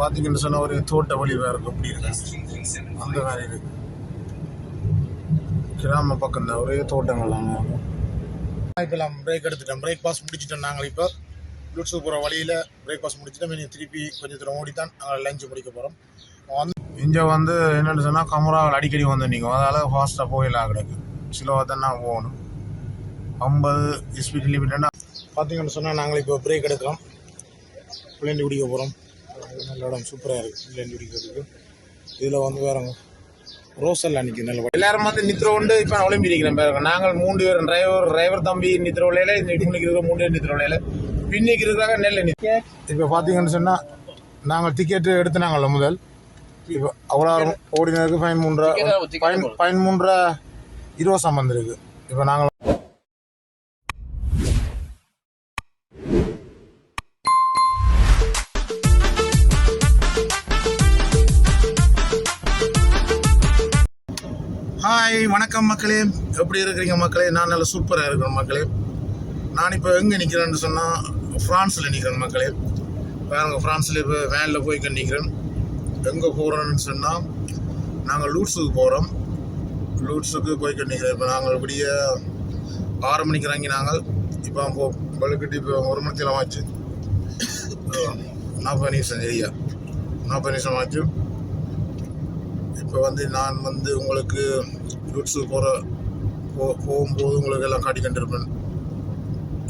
பார்த்தீங்கன்னு சொன்னால் ஒரு தோட்ட வழிவாக இருக்கும் அப்படி இருக்கு. அந்த மாதிரி இருக்கு கிராம பக்கம் தான் ஒரே தோட்டங்கள்லாம் இப்போ நான் பிரேக் எடுத்துட்டோம் பிரேக் பாஸ் முடிச்சிட்டோம் நாங்கள் இப்போ. லுட்ஸு போகிற வழியில் பிரேக் பாஸ் முடிச்சிட்டோம் இனி திருப்பி கொஞ்சம் தூரம் ஓடி தான் நாங்கள் லஞ்சு முடிக்க போகிறோம் வந்து இங்கே வந்து என்னென்னு சொன்னால் கமராவில் அடிக்கடி வந்து நீங்கள் அதனால் ஃபாஸ்ட்டாக போயிடலாம் கிடக்கு. ஸ்லோவாக தான் நான் போகணும். ஐம்பது ஸ்பீட் லிமிட்னா பார்த்தீங்கன்னு சொன்னால் நாங்கள் இப்போ பிரேக் எடுக்கிறோம். பிள்ளைங்க குடிக்க போகிறோம் நல்ல இடம் சூப்பராக இருக்குது பிள்ளைண்டி குடிக்கிறதுக்கு இதில் வந்து வேறங்க ரோசெல்லாம் நிற்கும் நல்ல எல்லாரும் வந்து நித்திர உண்டு. இப்போ ஒளிம்பி இருக்கிறேன் பாருங்க. நாங்கள் மூன்று பேர் டிரைவர் டிரைவர் தம்பி நித்திர உலையில இந்த முன்னுக்கு இருக்கிற மூணு பேர் நித்திர உலையில பின்னிக்கு இருக்கிறாங்க நெல் நிற்க இப்போ பார்த்தீங்கன்னு சொன்னால் நாங்கள் டிக்கெட்டு எடுத்துனாங்கல்ல முதல். இப்போ அவ்வளோ ஓடினதுக்கு ஃபைன் மூன்றரை ஃபைன் ஃபைன் மூன்றரை இருபது சம்பந்தம் இருக்குது இப்போ நாங்கள் ஹாய் வணக்கம் மக்களே. எப்படி இருக்கிறீங்க மக்களே? நான் நல்லா சூப்பராக இருக்கிறேன் மக்களே. நான் இப்போ எங்கே நிற்கிறேன்னு சொன்னால் ஃப்ரான்ஸில் நிற்கிறேன் மக்களே. பாருங்க ஃப்ரான்ஸில் இப்போ வேனில் போய் நிற்கிறேன் எங்கே போகிறோன்னு சொன்னால் நாங்கள் லூட்ஸுக்கு போகிறோம் லூட்ஸுக்கு போய் கண்டிக்கிறேன். இப்போ நாங்கள் இப்படிய ஆறு மணிக்கு இறங்கி நாங்கள் இப்போ போ பழுக்கிட்டு இப்போ ஒரு மணிக்கெல்லாம் ஆச்சு. நாற்பது நிமிஷம் சரியா? நாற்பது நிமிஷம் ஆச்சு. இப்போ வந்து நான் வந்து உங்களுக்கு ரூட்ஸுக்கு போகிற போ போகும்போது உங்களுக்கு எல்லாம் காட்டி கண்டிருப்பேன்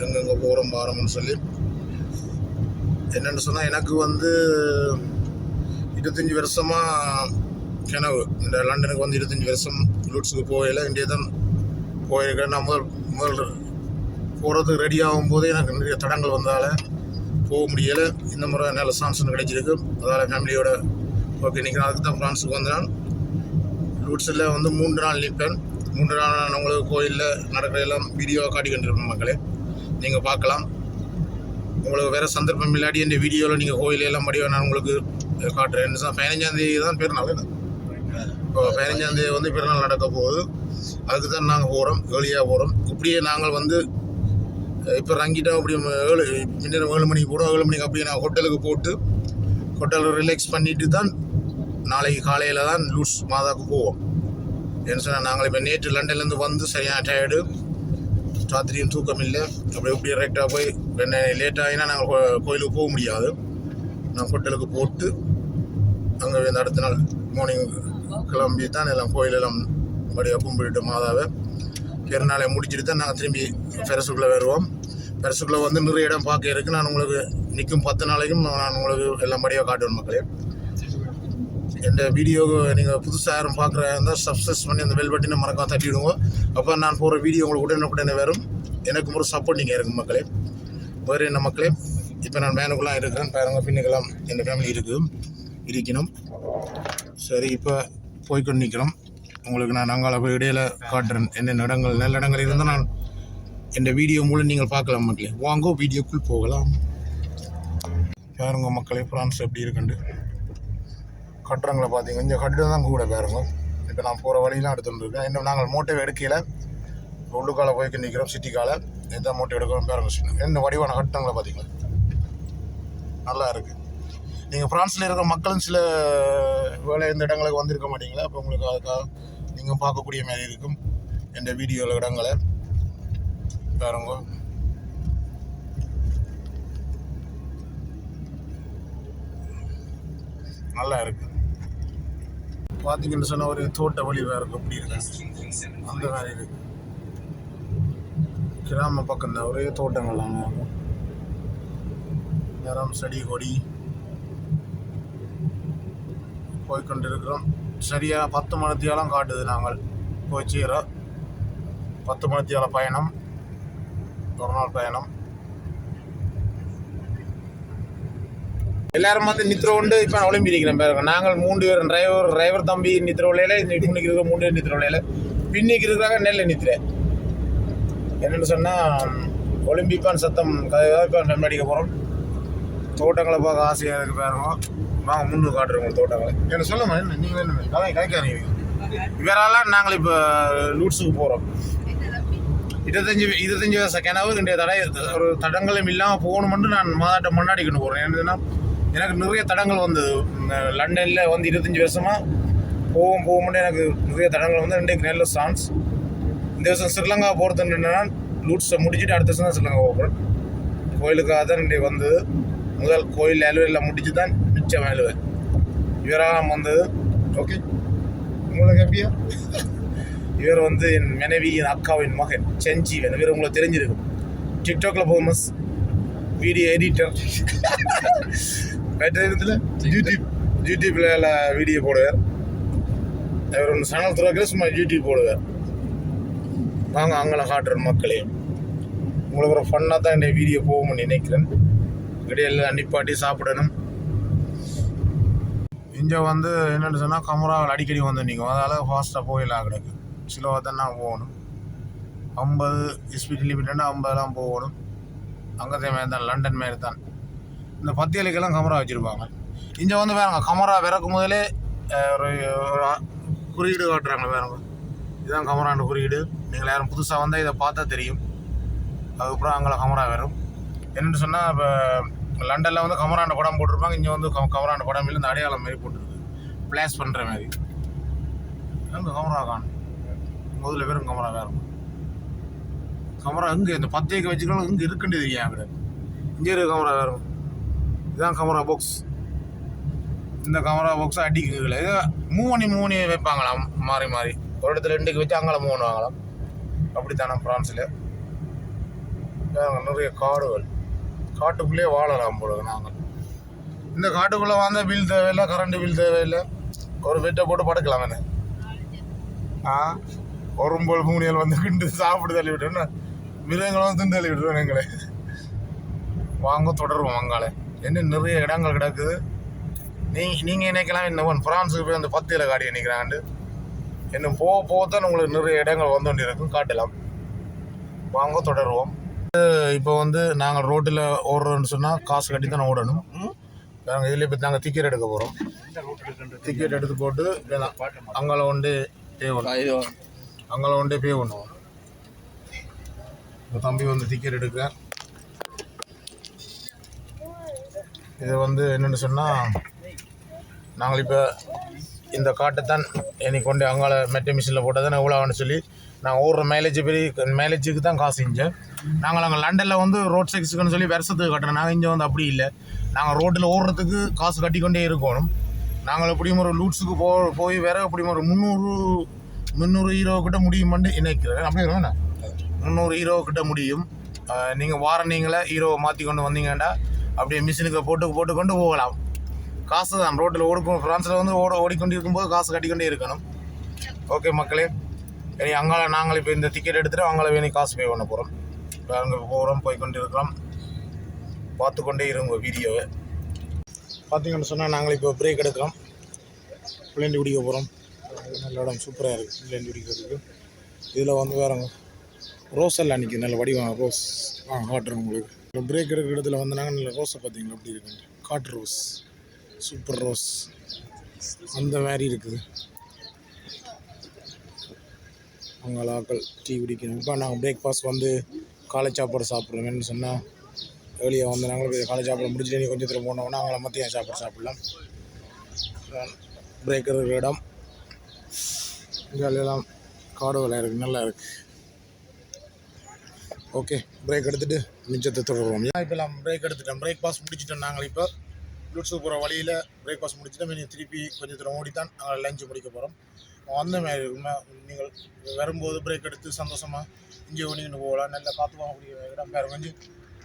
எங்கெங்கே போகிறோம் பாரம்னு சொல்லி. என்னென்னு சொன்னால் எனக்கு வந்து இருபத்தஞ்சி வருஷமாக கனவு. இந்த லண்டனுக்கு வந்து இருபத்தஞ்சி வருஷம் ரூட்ஸுக்கு போகல இங்கே தான் போயிருக்கேன். நான் முதல் முதல் போகிறதுக்கு ரெடி ஆகும்போதே எனக்கு நிறைய தடங்கள் வந்தால் போக முடியலை. இந்த முறை நல்ல சான்ஸ் கிடைச்சிருக்கு. அதால் ஃபேமிலியோட ஓகே நிற்கிறேன் அதுக்கு தான் ஃப்ரான்ஸுக்கு வந்தேன். ரூட்ஸில் வந்து மூன்று நாள் நிற்பேன். மூன்று நாள் உங்களுக்கு கோயிலில் நடக்கிற எல்லாம் வீடியோவாக காட்டி கொண்டிருப்பேன் மக்களே. நீங்கள் பார்க்கலாம். உங்களுக்கு வேறு சந்தர்ப்பம் இல்லாட்டி இந்த வீடியோவில் நீங்கள் கோயில் எல்லாம் முடியும் நான் உங்களுக்கு காட்டுறேன். பதினஞ்சாந்தேதி தான் பெருநாள் என்ன இப்போ பதினஞ்சாந்தேதி வந்து பிறநாள் நடக்க போகுது. அதுக்கு தான் நாங்கள் போகிறோம் ஏழியாக போகிறோம் இப்படியே நாங்கள் வந்து இப்போ ரங்கிட்டோம் அப்படி ஏழு முன்னர் ஏழு மணிக்கு போகிறோம் ஏழு மணிக்கு அப்படியே நான் ஹோட்டலுக்கு போட்டு ஹோட்டலில் ரிலாக்ஸ் பண்ணிட்டு தான் நாளைக்கு காலையில் தான் லூட்ஸ் மாதாவுக்கு போவோம். என்ன சொன்னால் நாங்கள் இப்போ நேற்று லண்டன்லேருந்து வந்து சரியான டயர்டு ராத்திரியும் தூக்கம் இல்லை. அப்படி இப்படி ரைட்டாக போய் என்ன லேட் ஆகினா நாங்கள் கோயிலுக்கு போக முடியாது. நான் ஹோட்டலுக்கு போட்டு அங்கே இந்த அடுத்த நாள் மார்னிங் கிளம்பி தான் எல்லாம் கோயிலெல்லாம் மறுபடியும் கும்பிட்டு மாதாவை. பெருநாளை முடிச்சுட்டு தான் நாங்கள் திரும்பி பெருசுக்குள்ளே வருவோம். பெருசுக்குள்ளே வந்து நிறைய இடம் பார்க்க இருக்குது நான் உங்களுக்கு நிற்கும் பத்து நாளைக்கும் நான் உங்களுக்கு எல்லாம் படியாக காட்டுவேன் மக்களே. இந்த வீடியோவை நீங்கள் புதுசாக யாரும் பார்க்குற இருந்தால் சப்ஸ்கிரைப் பண்ணி அந்த பெல் பட்டினை மறக்காம தட்டி விடுங்க அப்போ நான் போகிற வீடியோ உங்களுக்கு உடனுக்குடனே வரும். எனக்கு ஒரு சப்போர்ட் நீங்கள் இருக்கு மக்களே. வேறு என்ன மக்களே? இப்போ நான் மேனுக்குலாம் இருக்கிறேன். பாருங்க பின்னுக்கெல்லாம் எங்கள் ஃபேமிலி இருக்குது இருக்கணும். சரி இப்போ போய்க்கொண்டு நிற்கிறோம். உங்களுக்கு நான் அங்கால போய் இடையில காட்டுறேன். என்னென்ன இடங்கள் நல்ல இடங்கள் இருந்தால் நான் இந்த வீடியோ மூலம் நீங்கள் பார்க்கலாம் மக்களே. வாங்கோ வீடியோக்குள் போகலாம். பாருங்க மக்களே ஃப்ரான்ஸ் எப்படி இருக்குண்டு கட்டுறங்களை பார்த்தீங்க இந்த கட்டிடம் தான் கூட பாருங்க இப்போ நான் போகிற வழியெலாம் எடுத்துகிட்டு இருக்கேன் இன்னும் நாங்கள் மூட்டை எடுக்கையில் உள்ளுக்கால போய்க்கு நிற்கிறோம் சிட்டிக்கால. எந்த மூட்டை எடுக்கிறோம் பாருங்க சின்ன என்ன வடிவான கட்டடங்களை பார்த்தீங்களா? நல்லா இருக்குது நீங்கள் ஃப்ரான்ஸில் இருக்கிற மக்களும் சில வேலை இந்த இடங்களுக்கு வந்திருக்க மாட்டீங்களா? அப்போ உங்களுக்கு அதுக்காக நீங்கள் பார்க்கக்கூடிய மாதிரி இருக்கும். இந்த வீடியோவில் இடங்களை. பாருங்க நல்லா இருக்குது பார்த்தீங்கன்னு சொன்னால் ஒரு தோட்ட வழிவாக இருக்கும் அப்படி இருக்கு. அந்த மாதிரி இருக்கு. கிராம பக்கம் தான் ஒரே தோட்டங்கள்லாம் இருக்கும் செடி கொடி. போய்கொண்டிருக்கிறோம் சரியாக பத்து மணித்தியாலம் காட்டுது நாங்கள். போய் சேரோம் பத்து மணித்தியால பயணம். ஒரு நாள் பயணம். எல்லாரும் வந்து நித்திர உண்டு. இப்போ ஒளிம்பி இருக்கிறேன் பாருங்க. நாங்கள் மூன்று பேர் டிரைவர் டிரைவர் தம்பி நித்திர உலையில இந்த முன்னுக்கு இருக்கிற மூன்று பேர் நித்திர உலையில பின்னிக்கு இருக்கிறாங்க நெல்ல நித்திர என்னென்னு சொன்னால் ஒலிம்பிக்கான் சத்தம் கதையாக இப்போ நம்ம அடிக்க போகிறோம் தோட்டங்களை பார்க்க ஆசையாக இருக்கு பாருங்க. வாங்க முன்னு காட்டுறோம் தோட்டங்களை. என்ன சொல்லுமா என்ன நீங்கள் என்ன கதை கதைக்காதீங்க இவரெல்லாம் நாங்கள் இப்போ லூட்ஸுக்கு போகிறோம் இருபத்தஞ்சி இருபத்தஞ்சி வருஷ கிணவு இன்றைய தடை ஒரு தடங்களும் இல்லாமல் போகணுமென்று நான் மாதாட்டம் முன்னாடி கொண்டு போகிறேன் என்னதுன்னா எனக்கு நிறைய தடங்கள் வந்தது லண்டனில் வந்து இருபத்தஞ்சி வருஷமாக போகும் போகும்போது எனக்கு நிறைய தடங்கள் வந்து ரெண்டு நல்ல சான்ஸ். இந்த வருஷம் ஸ்ரீலங்கா போகிறது என்னென்னா லூட்ஸை முடிச்சுட்டு அடுத்த வருஷம் தான் ஸ்ரீலங்கா போகிறேன் கோயிலுக்காக தான் ரெண்டு வந்தது முதல் கோயில் அலுவலில் முடிச்சு தான் மிச்சம் அலுவல் இவராக வந்தது ஓகே உங்களுக்கு எப்படியா? இவர் வந்து என் மனைவியின் என் அக்காவின் மகன் செஞ்சீவன் இவர் உங்களுக்கு தெரிஞ்சிருக்கும். டிக்டாக்ல ஃபேமஸ் வீடியோ எடிட்டர். மற்ற இடத்துல யூடியூப் யூடியூப்ல வீடியோ போடுவார். அவர் ஒன்று சேனல் துறக்கிற சும்மா யூடியூப் போடுவார். வாங்க அங்கே காட்டுற மக்களே உங்களுக்கு ஒரு ஃபன்னாக தான் இந்த வீடியோ போகும்னு நினைக்கிறேன். இடையில நிப்பாட்டி சாப்பிடணும். இங்கே வந்து என்னென்னு சொன்னால் கமராவில் அடிக்கடி வந்து நிற்கும். அதால் ஃபாஸ்ட்டாக போயிடலாம் கிடக்கு ஸ்லோவாக தான் நான் போகணும். ஐம்பது ஸ்பீட் லிமிட்னா ஐம்பதுலாம் போகணும். அங்கே தான் லண்டன் மாரி தான் இந்த பத்தியலுக்கெல்லாம் கமரா வச்சுருப்பாங்க. இங்கே வந்து பாருங்க கமரா விறக்கும் முதலே ஒரு ஒரு குறியீடு காட்டுறாங்க பாருங்க. இதுதான் கமரான்ற குறியீடு. நீங்கள் யாரும் புதுசாக வந்தால் இதை பார்த்தா தெரியும். அதுக்கப்புறம் அங்கே கமரா வரும். என்னென்னு சொன்னால் இப்போ லண்டனில் வந்து கமராண்ட படம் போட்டிருப்பாங்க. இங்கே வந்து கம் கமராண்ட படம் இல்லை இந்த அடையாளம் மாரி போட்டிருக்கு. பிளாஸ் பண்ணுற மாதிரி. அங்கே கமரா காணும். முதல்ல வெறும் கமரா வேறு கமரா இங்கே இந்த பத்தேக்கு வச்சுக்கலாம் இங்கே இருக்குன்னு தெரியும் அங்கே? இங்கே இருக்க கமரா வேறு இதுதான் கமரா பாக்ஸ் இந்த கமரா பாக்ஸ் அடிக்குங்களே மூணு மூவ் பண்ணி வைப்பாங்களாம். மாறி மாறி. ஒரு இடத்துல ரெண்டுக்கு வச்சு அங்கே மூணு வாங்கலாம். அப்படித்தானே ஃப்ரான்ஸில் நிறைய காடுகள். காட்டுக்குள்ளேயே வாழலாம் போல நாங்கள். இந்த காட்டுக்குள்ளே வந்தால் பில் தேவையில்லை கரண்ட் பில் தேவையில்லை. ஒரு வெட்டை போட்டு படுக்கலாம் என்ன? ஆ? ஒரு ஒம்பது மூணியல் வந்து கிண்டு சாப்பிட்டு தள்ளி விட்டோன்னா மிருகங்களும் தின்னு தள்ளி விட்டுருவோம் எங்களை வாங்க தொடருவோம் அங்கால என்ன நிறைய இடங்கள் கிடக்குது. நீ நீங்கள் நினைக்கலாம் என்ன ஃப்ரான்ஸுக்கு போய் அந்த பத்தியில் காடி நிற்கிறாண்டு இன்னும் போக போக தான் உங்களுக்கு நிறைய இடங்கள் வந்து கொண்டு இருக்கும் காட்டலாம். வாங்க தொடருவோம். இப்போ வந்து நாங்கள் ரோட்டில் ஓடுறோம்னு சொன்னால் காசு கட்டி தானே ஓடணும். நாங்கள் இதில் இப்போ நாங்கள் டிக்கெட் எடுக்க போகிறோம் டிக்கெட் எடுத்து போட்டு அங்கே ஒன்று பே பண்ணும் அங்கே ஒன்றே பே பண்ணுவோம். தம்பி வந்து டிக்கெட் எடுக்க இது வந்து என்னென்னு சொன்னால் நாங்கள் இப்போ இந்த காட்டை தான் என்னை கொண்டு அங்கால மெட்ட மிஷினில் போட்டால் தான் எவ்வளோன்னு சொல்லி நான் ஓடுற மைலேஜ் பெரிய மைலேஜுக்கு தான் காசு செஞ்சேன் நாங்கள் அங்கே லண்டனில் வந்து ரோட் செக்ஸுக்குன்னு சொல்லி வருஷத்துக்கு கட்டுறோம். நாங்கள் இங்கே வந்து அப்படி இல்லை. நாங்கள் ரோட்டில் ஓடுறதுக்கு காசு கட்டிக்கொண்டே இருக்கணும். நாங்கள் எப்படியும் ஒரு லூட்ஸுக்கு போ போய் வேற எப்படியும் ஒரு முந்நூறு முந்நூறு ஹீரோ கிட்ட முடியுமான்னு நினைக்கிறேன். அப்படி இருக்கா முந்நூறு ஹீரோ கிட்ட முடியும். நீங்கள் வார நீங்களே ஹீரோவை மாற்றி கொண்டு வந்தீங்கன்னா அப்படியே மிஷினுக்கு போட்டு போட்டு கொண்டு போகலாம். காசு தான். ரோட்டில் ஓடிக்கும் ஃப்ரான்ஸில் வந்து ஓட ஓடிக்கொண்டு இருக்கும்போது காசு கட்டிக்கொண்டே இருக்கணும். ஓகே மக்களே இனி அங்கால நாங்கள் இப்போ இந்த டிக்கெட் எடுத்துகிட்டு அவங்கள வேணும் காசு பே பண்ண போகிறோம் இப்போ அங்கே போகிறோம் போய் கொண்டு இருக்கிறோம் பார்த்து கொண்டே இருங்க வீடியோவை பார்த்தீங்கன்னு சொன்னால் நாங்கள் இப்போ பிரேக் எடுக்கிறோம். பிள்ளைண்டி குடிக்க போகிறோம் நல்ல இடம் சூப்பராக இருக்குது பிள்ளைண்டி குடிக்கிறதுக்கு. இதில் வந்து வேறு ரோஸ் எல்லாம் நிற்கிது நல்ல வடிவம் ரோஸ் ஆ காட்டுறேன் உங்களுக்கு. இப்போ பிரேக் எடுக்கிற இடத்துல வந்து நல்ல ரோஸை பார்த்தீங்களா? அப்படி இருக்குங்க காட்டு ரோஸ் சூப்பர் ரோஸ் அந்த மாதிரி இருக்குது. அவங்கள ஆக்கள் டீ குடிக்கணும். இப்போ நாங்கள் பிரேக்ஃபாஸ்ட் வந்து காலை சாப்பாடு சாப்பிட்றோங்கன்னு சொன்னால் வெளியே வந்து நாங்களும் காலை சாப்பாடு முடிச்சுட்டு நீ கொஞ்சம் தூரம் போனோம்னா அவங்கள மத்தியம் சாப்பாடு சாப்பிடலாம். பிரேக் இருக்கிற இடம் இங்கே எல்லாம் காடுகளாக இருக்குது நல்லா இருக்குது ஓகே பிரேக் எடுத்துகிட்டு மிச்சத்தை தொடர்வோம். இப்போ எல்லாம் பிரேக் எடுத்துட்டோம்? பிரேக் பாஸ் முடிச்சிட்டோம் நாங்கள் இப்போ. ப்ளூட்ஸுக்கு போகிற வழியில் பிரேக் பாஸ் முடிச்சுட்டோம். இனி திருப்பி கொஞ்சம் தூரம் ஓடித்தான் நாங்கள் லஞ்சு முடிக்க போகிறோம் வந்த மாதிரி இருக்குமே நீங்கள் வரும்போது பிரேக் எடுத்து சந்தோஷமாக இங்கே ஓடிக்கிட்டு போகலாம். நல்ல காற்று வாங்கக்கூடிய இடம் பாருங்க கொஞ்சம்.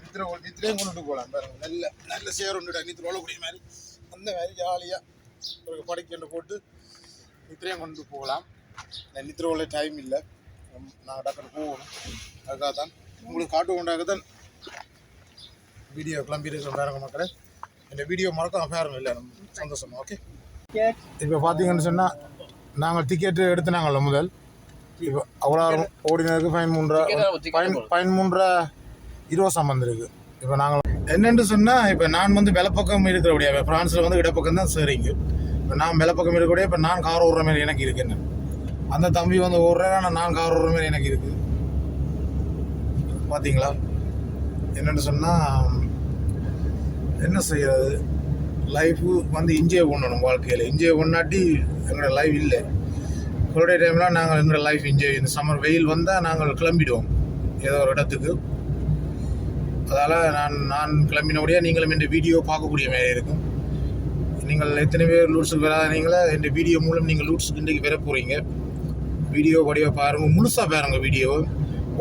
நித்திரை நித்திரையும் கொண்டுட்டு போகலாம். பாருங்க நல்ல நல்ல சேர் ஒன்று நித்திரை ஓடக்கூடிய மாதிரி. அந்த மாதிரி ஜாலியாக ஒரு படைக்கண்டு போட்டு நித்திரையும் கொண்டு போகலாம். நித்திரை உள்ள டைம் இல்லை. நாங்கள் டக்குனு போகணும். அதுக்காக தான் உங்களுக்கு காட்டு கொண்டாக தான் வீடியோ கிளம்பி இருக்கிற பாருங்க மக்களே. இந்த வீடியோ மறக்காம பாருங்க இல்லை. சந்தோஷமா ஓகே இப்போ பார்த்தீங்கன்னு சொன்னால் நாங்கள் டிக்கெட்டு எடுத்துனாங்கல்ல முதல். இப்போ அவ்வளோ ஓடினதுக்கு ஃபைன் மூன்றரை இருபது வந்திருக்கு இப்போ நாங்கள் என்னென்னு சொன்னால் இப்போ நான் வந்து வெலப்பக்கம் இருக்கிறபடியா ஃப்ரான்ஸில் வந்து இடப்பக்கம் தான் சரிங்க இப்போ நான் வெலப்பக்கம் இருக்கக்கூடிய இப்போ நான் கார் ஓடுற மாதிரி எனக்கு இருக்கு என்ன? அந்த தம்பி வந்து ஓடுறேன் ஆனால் நான் கார் ஓடுற மாதிரி எனக்கு இருக்குது பார்த்தீங்களா என்னென்னு சொன்னால் என்ன செய்யறது? லைஃபு வந்து என்ஜாய் பண்ணணும் வாழ்க்கையில். என்ஜாய் பண்ணாட்டி எங்களோட லைஃப் இல்லை. ஹாலிடே டைம்லாம் நாங்கள் எங்களோட லைஃப் என்ஜாய் இந்த சம்மர் வெயில் வந்தால் நாங்கள் கிளம்பிடுவோம். ஏதோ ஒரு இடத்துக்கு. அதால் நான் நான் கிளம்பினபடியாக நீங்களும் இந்த வீடியோ பார்க்கக்கூடிய மாதிரி இருக்கும். நீங்கள் எத்தனை பேர் லூட்ஸுக்கு வராதீங்களா? என் வீடியோ மூலம் நீங்கள் லூட்ஸுக்கு இன்றைக்கு பெற போகிறீங்க வீடியோ வடிவாக பாருங்கள் முழுசாக பாருங்கள் வீடியோவை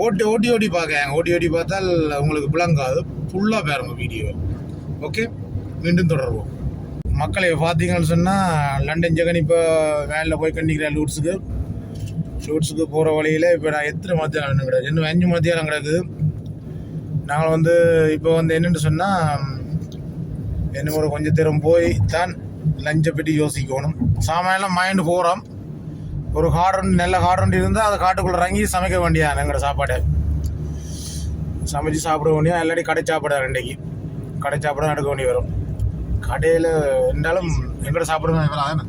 ஓட்டி ஓட்டி ஓட்டி பார்க்காங்க ஓட்டி ஓட்டி பார்த்தால் உங்களுக்கு விளங்காது. ஃபுல்லாக பாருங்க வீடியோ ஓகே மீண்டும் தொடர்வோம். மக்களை பார்த்தீங்கன்னு சொன்னால் லண்டன் ஜெகன் இப்போ வேனில் போய் கண்டிக்கிறேன் லூட்ஸுக்கு. லூட்ஸுக்கு போகிற வழியில் இப்போ நான் எத்தனை மத்தியானம் கிடையாது. இன்னும் அஞ்சு மத்தியானம் கிடக்குது. நாங்கள் வந்து இப்போ வந்து என்னென்னு சொன்னால் என்ன ஒரு கொஞ்சம் தூரம் போய் தான் லஞ்சை பற்றி யோசிக்கணும். சாமான்லாம் மைண்டு போகிறோம் ஒரு கார்டன் நல்ல கார்டன் இருந்தால் அதை காட்டுக்குள்ளே இறங்கி சமைக்க வேண்டியா எங்களோட சாப்பாடு. சமைச்சு சாப்பிட வேண்டியா இல்லாட்டி கடை சாப்பாடு ரெண்டைக்கு கடை சாப்பாடு எடுக்க வேண்டி வரும். கடையில் இருந்தாலும் எங்கள்கிட்ட சாப்பிடுறது இவரா தானே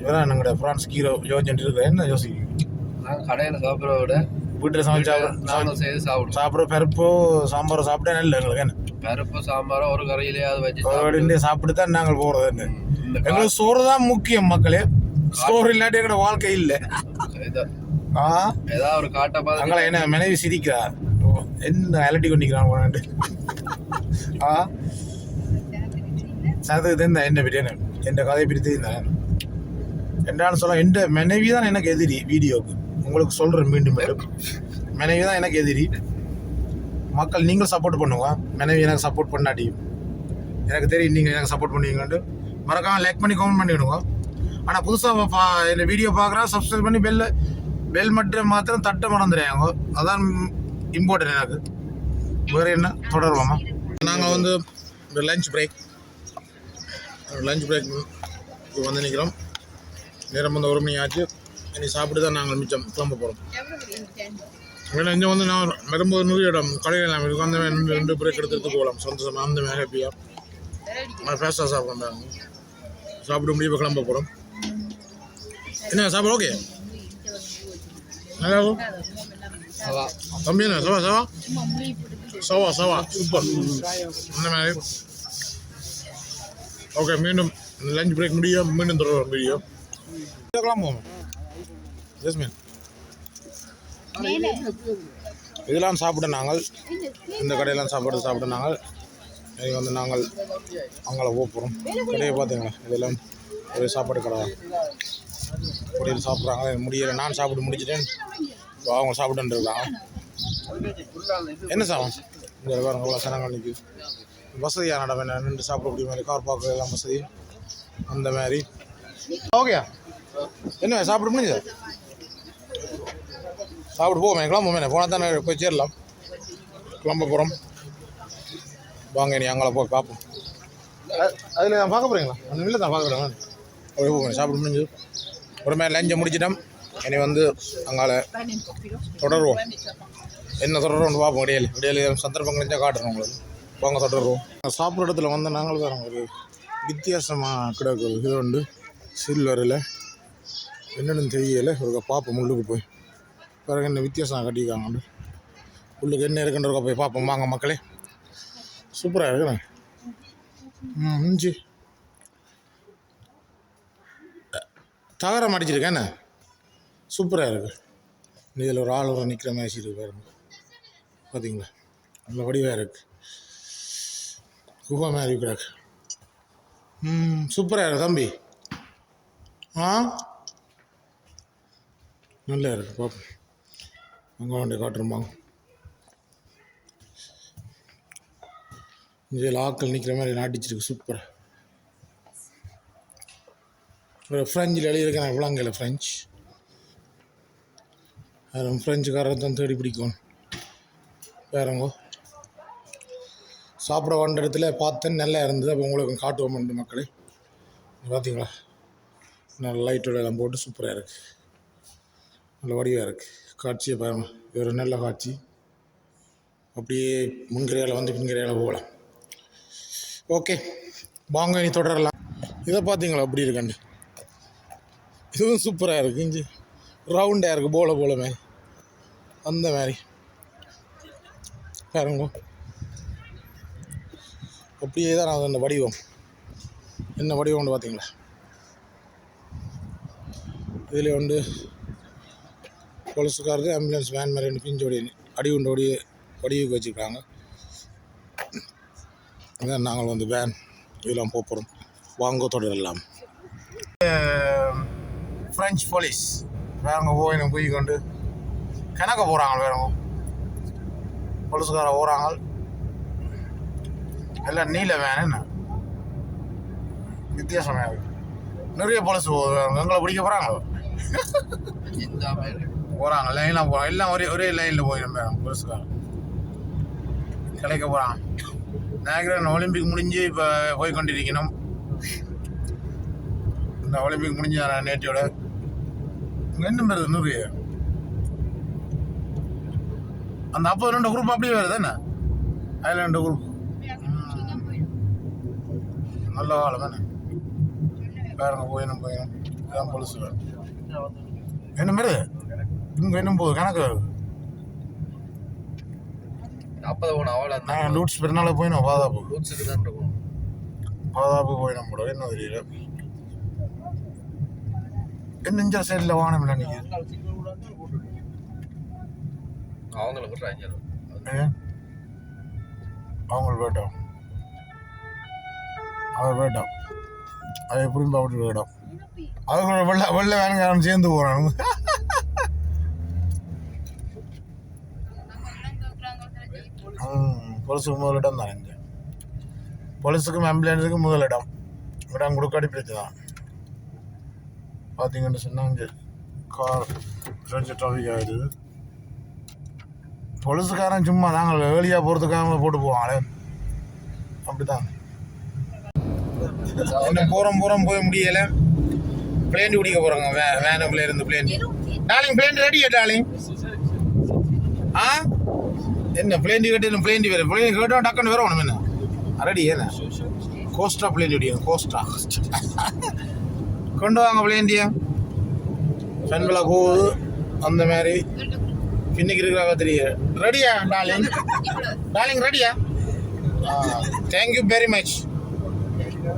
இவரா எங்களோட ஃப்ரான்ஸ் ஹீரோ யோசிச்சுட்டு இருக்கிற என்ன யோசிக்க நாங்கள் கடையில் சாப்பிட்றத விட வீட்டில் சமைச்சு நானும் செய்து சாப்பிடுவோம் சாப்பிட்ற பருப்போ சாம்பாரோ சாப்பிட்டா நல்ல எங்களுக்கு என்ன? பருப்பு சாம்பாரோ ஒரு கறியிலேயாவது வச்சு சாப்பிட்டு தான் நாங்கள் போகிறது கா- எங்களுக்கு சோறு தான் முக்கியம் மக்களே. சோறு இல்லாட்டி எங்களோட வாழ்க்கை இல்லை. ஆ? ஏதாவது ஒரு காட்டை பார்த்து அங்கே என்ன மனைவி சிரிக்கிறா என்ன அலட்டி கொண்டிக்கிறான் ஆ? சதவீதம் இந்த என்ன பிரியாணி என் கதை பிரித்து இருந்தேன் என்னன்னு சொல்ல எந்த மனைவி தான் எனக்கு எதிரி வீடியோக்கு உங்களுக்கு சொல்கிறேன் மீண்டும் மேலும். மனைவி தான் எனக்கு எதிரி. மக்கள் நீங்கள் சப்போர்ட் பண்ணுங்க. மனைவி எனக்கு சப்போர்ட் பண்ணாட்டி. எனக்கு தெரியும் நீங்கள் எனக்கு சப்போர்ட் பண்ணுவீங்கன்ட்டு. மறக்காம லைக் பண்ணி கமெண்ட் பண்ணிவிடுங்க ஆனால் புதுசாக பா இந்த வீடியோ பார்க்குறா சப்ஸ்கிரைப் பண்ணி பெல்ல பெல் மட்டும் மாத்திரம் தட்ட மறந்துடுறாங்க அதான் இம்பார்ட்டன்ட் எனக்கு. வேறு என்ன? தொடருவோமா? நாங்கள் வந்து லஞ்ச் பிரேக் லஞ்ச் பிரேக் வந்து நிற்கிறோம் நேரம் வந்து ஒரு மணி ஆச்சு. இனி சாப்பிட்டு தான் நாங்கள் மிச்சம் கிளம்ப போகிறோம் ஏன்னா இங்கே வந்து நான் வரும்போது நிறைய இடம் கடையில் நான் இருக்கும் அந்த ரெண்டு ரெண்டு பிரேக் எடுத்துகிட்டு போகலாம். சந்தோஷமாக அந்த மாதிரி ஹாப்பியாக நான் ஃபேஸ்ட்டாக சாப்பிட்றாங்க சாப்பிட முடிவு கிளம்ப போகிறோம் என்ன சாப்பாடு ஓகே நல்லா இருக்கும். தம்பி என்ன சவா சவா சவா சவா சூப்பர் அந்த மாதிரி ஓகே மீண்டும் லஞ்ச் பிரேக் முடிய மீண்டும் தொடரும் வீடியோ எஸ் மேம் இதெல்லாம் சாப்பிட நாங்கள். இந்த கடையெல்லாம் சாப்பாடு சாப்பிட நாங்கள். இனி வந்து நாங்கள் போக போகிறோம் கடையை பார்த்தீங்களா இதெல்லாம் ஒரு சாப்பாடு கடை. முடியல சாப்பிட்றாங்க முடியல நான் சாப்பிட்டு முடிச்சிட்டேன். இப்போ அவங்க சாப்பிட்டு இருக்காங்க. என்ன சாப்பிடும் இந்த பாருங்க இவ்வளோ சனங்கள் நிற்குது இடம் என்ன? நின்று சாப்பிடக்கூடிய மாதிரி கார் பார்க்க எல்லாம் வசதி? அந்த மாதிரி. ஓகே. என்ன சாப்பிட முடியுது சாப்பிட்டு போவோமே கிளம்புமே போனால் தானே போய் சேரலாம். கிளம்ப போகிறோம் வாங்க நீ அங்கே போய் பார்ப்போம். அதில் நான் பார்க்க போகிறீங்களா அந்த இல்லை தான் பார்க்குறேன் அப்படியே போவேன் சாப்பிட முடிஞ்சு ஒரு மாதிரி லஞ்சை முடிச்சிட்டோம். இனி வந்து அங்கால தொடருவோம். என்ன தொடருவோம்னு பார்ப்போம் இடையில. இடையில சந்தர்ப்பம் கிடைச்சா காட்டுறோம் உங்களுக்கு. போங்க தொடருவோம். சாப்பிட்ற இடத்துல வந்து நாங்கள் வேறு ஒரு வித்தியாசமாக கிடக்கு இது உண்டு சில்வரில். என்னென்னு தெரியலை. ஒரு பார்ப்போம் உள்ளுக்கு போய். பிறகு என்ன வித்தியாசம் கட்டியிருக்காங்க உள்ளுக்கு என்ன இருக்குன்றத போய் பார்ப்போம். வாங்க மக்களே. சூப்பராக இருக்குண்ணே. ம் இஞ்சி. தகரம் அடிச்சிருக்கேண்ணே சூப்பராக இருக்குது இதில் ஒரு ஆள் ஒரு நிற்கிற மாதிரி இருக்குது பாருங்க. பார்த்தீங்களா நல்ல வடிவாக இருக்குது குகை மாதிரி கிடக்கு ம் சூப்பராக இருக்கு தம்பி. ஆ? நல்லா இருக்கு பார்ப்போம் அங்கே வண்டி காட்டுருமாங்க இதில் ஆக்கள் நிற்கிற மாதிரி நாட்டிச்சிருக்கு சூப்பராக ஃப்ரெஞ்சில் எழுதியிருக்கேன் நான் விளங்கல ஃப்ரெஞ்ச் அது ஃப்ரெஞ்சுக்காரரை தான் தேடி பிடிக்கும் வேறங்கோ சாப்பிட வந்த இடத்துல பார்த்தேன் நல்லா இருந்தது. அப்போ உங்களுக்கு காட்டுவோம் மக்களே. பார்த்தீங்களா நல்ல லைட்டோட எல்லாம் போட்டு சூப்பராக இருக்குது நல்ல வடிவாக இருக்குது காட்சியை பாருங்க. இது ஒரு நல்ல காட்சி. அப்படியே முன்கிரையால் வந்து பின்கிரையால் போகலாம். ஓகே வாங்க இனி தொடரலாம். இதை பார்த்தீங்களா அப்படி இருக்கண்டு இதுவும் சூப்பராக இருக்குது இஞ்சி ரவுண்டாக இருக்குது போல போல மாதிரி அந்த மாதிரி. பாருங்க. அப்படியே தான் நான் அந்த வடிவம். என்ன வடிவம்னு பார்த்தீங்களா இதில் வந்து போலீஸுக்காரது ஆம்புலன்ஸ் வேன் மாதிரி ரெண்டு பிஞ்சு வடி அடி உண்டு வடிவுக்கு வச்சுருக்காங்க. இதான் நாங்கள் வந்து வேன் இதெல்லாம் போகிறோம் வாங்க தொடரலாம். ஃப்ரெஞ்ச் போலீஸ் வேறங்க போய் போய் கொண்டு கிணக்க போகிறாங்க வேறவங்க போலீஸுக்கார போகிறாங்க எல்லாம் நீல வேன் என்ன? வித்தியாசமாக இருக்கு நிறைய போலீஸ் போகிறாங்க எங்களை பிடிக்க போகிறாங்களோ போகிறாங்க லைனாக போகிறாங்க எல்லாம் ஒரே ஒரே லைனில் போயிடும் போலீஸ்காரன் கிடைக்க போகிறாங்க நினைக்கிறேன் ஒலிம்பிக் முடிஞ்சு இப்போ போய் கொண்டிருக்கணும் இந்த ஒலிம்பிக் முடிஞ்ச நேட்டியோட என்ன வருது நூறு அந்த அப்போ ரெண்டு குரூப் அப்படியே வருது என்ன அதில் ரெண்டு குரூப் நல்ல காலம் தானே. பாருங்க போயிடும் போயிடும் இதான் போலீஸ் என்ன மாதிரி இங்கே இன்னும் போகுது கணக்கு வருது நாற்பது போன அவளை நான் லூட்ஸ் பெருநாள் போயிடும் பாதாப்பு. ரூட்ஸுக்கு தான் இருக்கும் பாதாப்பு போயிடும் கூட என்ன தெரியல. இந்த சைடில் வாகனம் இல்லை நீங்கள் அவங்கள விட்றாங்க அவங்க வேண்டாம். அவர் வேண்டாம். அதை புரிம்பு அப்படி வேண்டாம். அதுக்குள்ள வெள்ள வெள்ள வேணுங்க சேர்ந்து போகிறாங்க போலீஸுக்கு முதலிடம் தான் இங்கே. போலீஸுக்கும் ஆம்புலன்ஸுக்கும் முதலிடம் இடம். கொடுக்காடி பிரச்சனை தான் பார்த்தீங்கன்னு சொன்னால் இங்கே கார் ஃப்ரெண்ட்ஸ் டிராஃபிக் ஆகிடுது போலீஸுக்காரன் சும்மா நாங்கள் வேலியாக போகிறதுக்காக போட்டு போவாங்களே. அப்படிதான் இன்னும் போகிறோம் போகிறோம் போய் முடியலை. பிளேன் குடிக்க போகிறாங்க வே வேனுக்குள்ளே இருந்து பிளேன் டாலிங் பிளேன் ரெடியா டாலிங் ஆ? என்ன பிளேன் கேட்டு பிளேன் டிக்கெட் பிளேன் கேட்டோம் டக்குன்னு வரணும் என்ன? ரெடி என்ன? கோஸ்டா பிளேன் டிக்கெட் கோஸ்டா கொண்டு வாங்க பிளேன் டியா பெண்களை அந்த மாதிரி. இன்னைக்கு இருக்கிறாங்க தெரிய ரெடியா டார்லிங் டார்லிங் ரெடியா thank you very much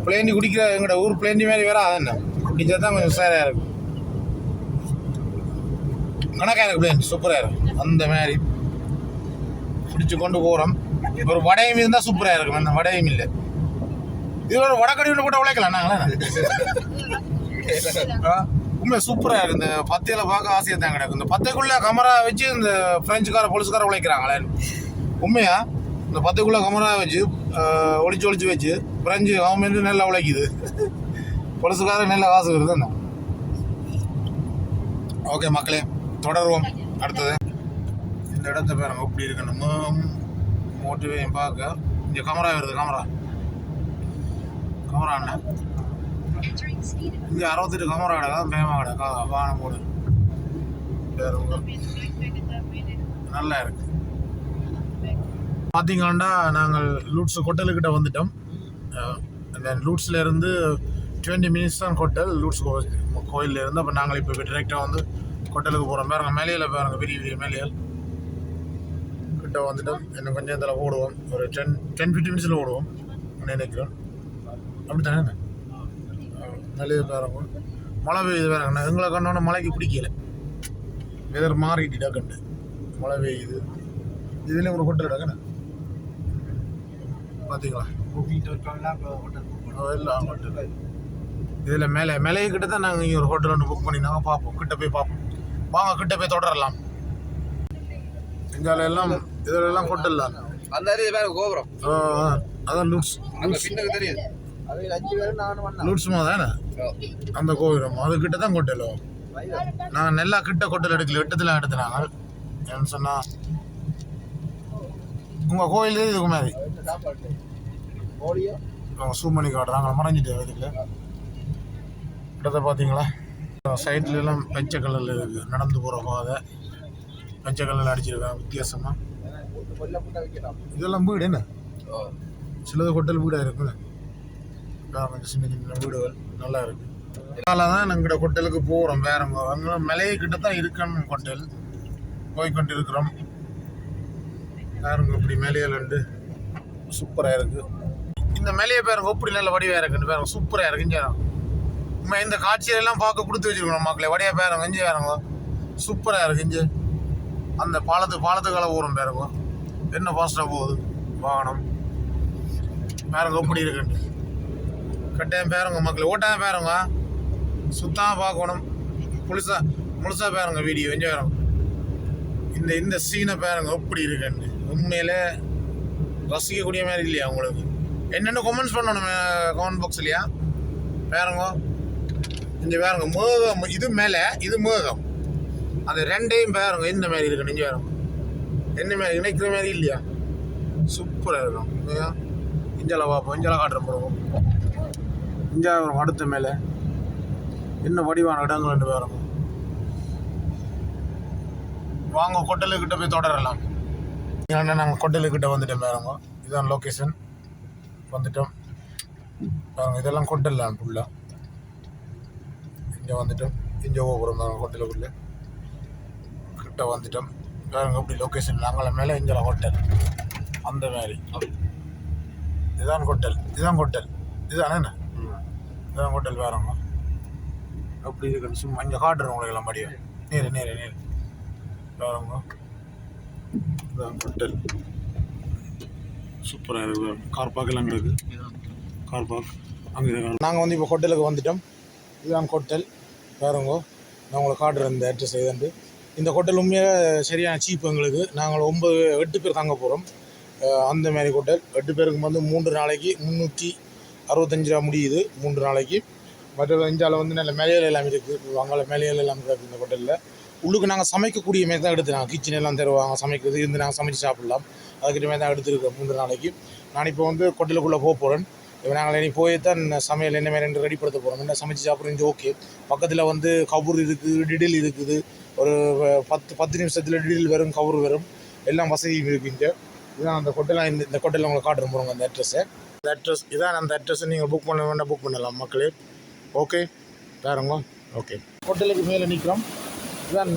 plain tea குடிக்கிற எங்களோட ஊர் பிளேண்டி மாதிரி வேற அதான் குடிச்சா தான் கொஞ்சம் உஷாராக இருக்கும் கணக்காக இருக்கு பிளேன் சூப்பராக இருக்கும் அந்த மாதிரி. பிடிச்சி கொண்டு போகிறோம் ஒரு வடையும் இருந்தால் சூப்பராக இருக்கும். அந்த வடையும் இல்லை. இது ஒரு வடக்கடி ஒன்று போட்டு உழைக்கலாம் நாங்களே உண்மை சூப்பராக இருக்கு. இந்த பத்தையில் பார்க்க ஆசையாக தான் கிடக்கு. இந்த பத்தைக்குள்ளே கமரா வச்சு இந்த பிரெஞ்சுக்கார போலீஸ்கார உழைக்கிறாங்களே. உண்மையா? இந்த பத்தைக்குள்ளே கமரா வச்சு ஒளிச்சு ஒளிச்சு வச்சு பிரெஞ்சு கவர்மெண்ட் நல்லா உழைக்குது. போலீஸுக்கார நல்ல காசு வருது என்ன? ஓகே மக்களே தொடருவோம். அடுத்தது. இந்த இடத்த பாருங்க எப்படி இருக்கணும் மோட்டிவையும் பார்க்க. இங்கே கமரா வருது கமரா கமரா அண்ணன் இங்கே அறுபத்தெட்டு கமரா கடை தான் பேமா கடை வானம் போடு. நல்லா இருக்கு. பார்த்தீங்கன்னா நாங்கள் லூட்ஸ் கொட்டலுக்கிட்ட வந்துட்டோம். தென் அந்த லூட்ஸில் இருந்து டுவெண்ட்டி மினிட்ஸ் தான் கொட்டல் லூட்ஸ் கோயிலில் இருந்து. அப்போ நாங்கள் இப்போ டிரெக்டாக வந்து கொட்டலுக்கு போகிறோம் பாருங்க மேலையில் பாருங்க பெரிய பெரிய மேலையில். கிட்ட வந்துட்டோம். இன்னும் கொஞ்சம் இதில் ஓடுவோம். ஒரு டென் டென் ஃபிஃப்டி மினிட்ஸில் ஓடுவோம். நினைக்கிறோம். அப்படி தானே நல்லது பாருங்க மழை பெய்யுது பாருங்க எங்களை கண்டோன்னே மழைக்கு பிடிக்கல. வெதர் மாறிட்டு டக்குண்டு மழை பெய்யுது. இதுலேயும் ஒரு ஹோட்டல் இடக்கண்ணே பார்த்தீங்களா இல்லை ஹோட்டல் இதில் மேலே மேலே கிட்ட தான் நாங்கள் இங்கே ஒரு ஹோட்டல் ஒன்று புக் பண்ணினாங்க பார்ப்போம். கிட்ட போய் பார்ப்போம். வாங்க கிட்ட போய் தொடரலாம். இங்கால எல்லாம் இதில் எல்லாம் ஹோட்டல் தான் அந்த வேற கோபுரம். அதான் லூட்ஸ் தெரியுது. லூட்ஸ்மா தானே அந்த கோவிலம் அது கிட்ட தான் ஹோட்டலோ நாங்கள் நெல்லா கிட்ட ஹோட்டல் எடுக்கல எட்டத்தில் எடுத்துனாங்க ஏன்னு சொன்னால் உங்கள் கோயில் இதுக்கு மாதிரி அவங்க சூம் பண்ணி காட்டுறாங்க மறைஞ்சிட்டு இதுல இடத்த பார்த்தீங்களா? சைட்ல எல்லாம் பச்சை கலரில் இருக்குது நடந்து போகிற பாதை. பச்சை கலரில் அடிச்சிருக்காங்க வித்தியாசமாக இதெல்லாம் வீடு என்ன? சிலது ஹோட்டல் வீடாக இருக்குல்ல வேற சின்ன சின்ன வீடுகள் நல்லா இருக்கு. இதனால தான் நாங்கள் ஹோட்டலுக்கு போகிறோம் வேற அங்கே மலையை கிட்ட தான் இருக்கணும் ஹோட்டல் போய் கொண்டு இருக்கிறோம் வேறுங்க இப்படி மேலையில் உண்டு சூப்பராக இருக்குது இந்த மேலையை பாருங்க எப்படி நல்ல வடிவாக இருக்குன்னு பாருங்க சூப்பராக இருக்கு இங்கே. உண்மை இந்த காட்சியெல்லாம் பார்க்க கொடுத்து வச்சுருக்கணும் மக்களே. வடியாக பாருங்க இஞ்சி பாருங்க. சூப்பராக இருக்குஞ்சு அந்த பாலத்து பாலத்துக்கால ஊரம் பாருங்க. என்ன ஃபாஸ்ட்டாக போகுது? வாகனம். வேறங்க எப்படி இருக்குன்னு. கட்டாயம் பேருங்க மக்கள் ஓட்டாயம் பேருங்க. சுத்தமாக பார்க்கணும். முழுசாக முழுசாக பாருங்க வீடியோ இங்கே பாருங்க இந்த இந்த சீனை பாருங்க எப்படி இருக்குன்னு. உண்மையிலே ரசிக்கக்கூடிய மாதிரி இல்லையா உங்களுக்கு? என்னென்ன கமெண்ட்ஸ் பண்ணணும் கமெண்ட் பாக்ஸ் இல்லையா பாருங்க. இங்கே பாருங்க மேகம் இது மேலே இது மேகம். அது ரெண்டையும் பாருங்க இந்த மாதிரி இருக்கு நெஞ்சு பாருங்க என்ன மாதிரி இணைக்கிற மாதிரி இல்லையா? சூப்பராக இருக்கும். இங்கே இஞ்சால பார்ப்போம் இஞ்சால காட்டுற போகிறோம் இஞ்சா வரும் அடுத்த மேலே. என்ன வடிவான இடங்கள் ரெண்டு பேரும் வாங்க கொட்டலுக்கிட்ட போய் தொடரலாம். ஏன்னா நாங்கள் கொட்டலுக்கிட்ட வந்துட்டோம் பாருங்க. இதுதான் லொக்கேஷன் வந்துட்டோம். பாருங்க இதெல்லாம் கொட்டலாம் ஃபுல்லாக இங்கே வந்துட்டோம். இங்கே போகிறோம் பாருங்க கொட்டலுக்குள்ளே. கிட்ட வந்துட்டோம். பாருங்க இப்படி லொக்கேஷன் நாங்கள மேலே இங்கே ஹோட்டல் அந்த மாதிரி. இதுதான் ஹோட்டல் இதுதான் ஹோட்டல் இதுதானே இதான் ஹோட்டல் பாருங்க அப்படி இருக்குன்னு சும்மா இங்கே காட்டுறோம் உங்களுக்கு எல்லாம் படியும் நேரு நேரு நேரு. பாருங்க இதுதான் ஹோட்டல் சூப்பராக இருக்குது கார் பார்க் எல்லாம் இருக்குது கார் பார்க் அங்கே நாங்கள் வந்து இப்போ ஹோட்டலுக்கு வந்துட்டோம். இதுதான் ஹோட்டல் பாருங்க நான் உங்களுக்கு காட்டுறேன் இந்த அட்ரஸ் இதுண்டு இந்த ஹோட்டல் உண்மையாக சரியான சீப் எங்களுக்கு. நாங்கள் ஒம்பது எட்டு பேர் தங்க போகிறோம் அந்த மாதிரி ஹோட்டல் எட்டு பேருக்கு வந்து மூன்று நாளைக்கு முந்நூற்றி அறுபத்தஞ்சு ரூபா முடியுது மூன்று நாளைக்கு. மற்ற இந்தியாவில் வந்து நல்ல மேலையில் எல்லாம் இருக்குது அங்கே மேலையில் எல்லாம் இருக்குது இந்த ஹோட்டலில். உள்ளுக்கு நாங்கள் சமைக்கக்கூடிய மாரி தான் எடுத்து நாங்கள் கிச்சன் எல்லாம் தருவாங்க சமைக்கிறது இருந்து நாங்கள் சமைச்சு சாப்பிட்லாம். அதுக்கிட்ட மாரி தான் எடுத்துருக்கோம் மூன்று நாளைக்கு. நான் இப்போ வந்து கொட்டலுக்குள்ளே போக போகிறேன் இப்போ நாங்கள் இனி போய் தான் சமையல் என்ன மாதிரி ரெடிப்படுத்த போகிறோம் என்ன சமைச்சு சாப்பிட்றது ஓகே பக்கத்தில் வந்து கபூர் இருக்குது டிடில் இருக்குது. ஒரு பத்து பத்து நிமிஷத்தில் டிடில் வரும் கபூர் வரும். எல்லாம் வசதியும் இருக்குது இங்கே. இதுதான் அந்த கொட்டெல்லாம் இந்த இந்த கொட்டெல்லாம் உங்களுக்கு காட்டுற போகிறோங்க அந்த அட்ரஸை இந்த அட்ரஸ் இதான் அந்த அட்ரஸை நீங்கள் புக் பண்ண வேண்டாம் புக் பண்ணலாம் மக்களே. ஓகே வேறங்க ஓகே ஹோட்டலுக்கு மேலே நிற்கிறோம் இதுதான்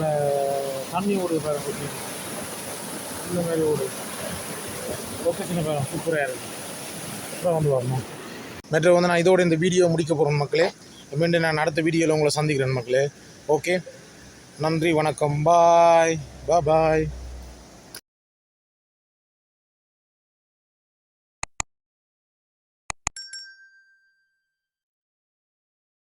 தண்ணி ஓடுது பாருங்க இந்த மாதிரி ஓடுது. லொக்கேஷனை பாருங்க சூப்பராக இருக்குது அப்புறம் வந்து வரணும். மற்ற வந்து நான் இதோட இந்த வீடியோ முடிக்க போகிறேன் மக்களே. மீண்டும் நான் அடுத்த வீடியோவில் உங்களை சந்திக்கிறேன் மக்களே. ஓகே நன்றி வணக்கம். பாய் பா பாய்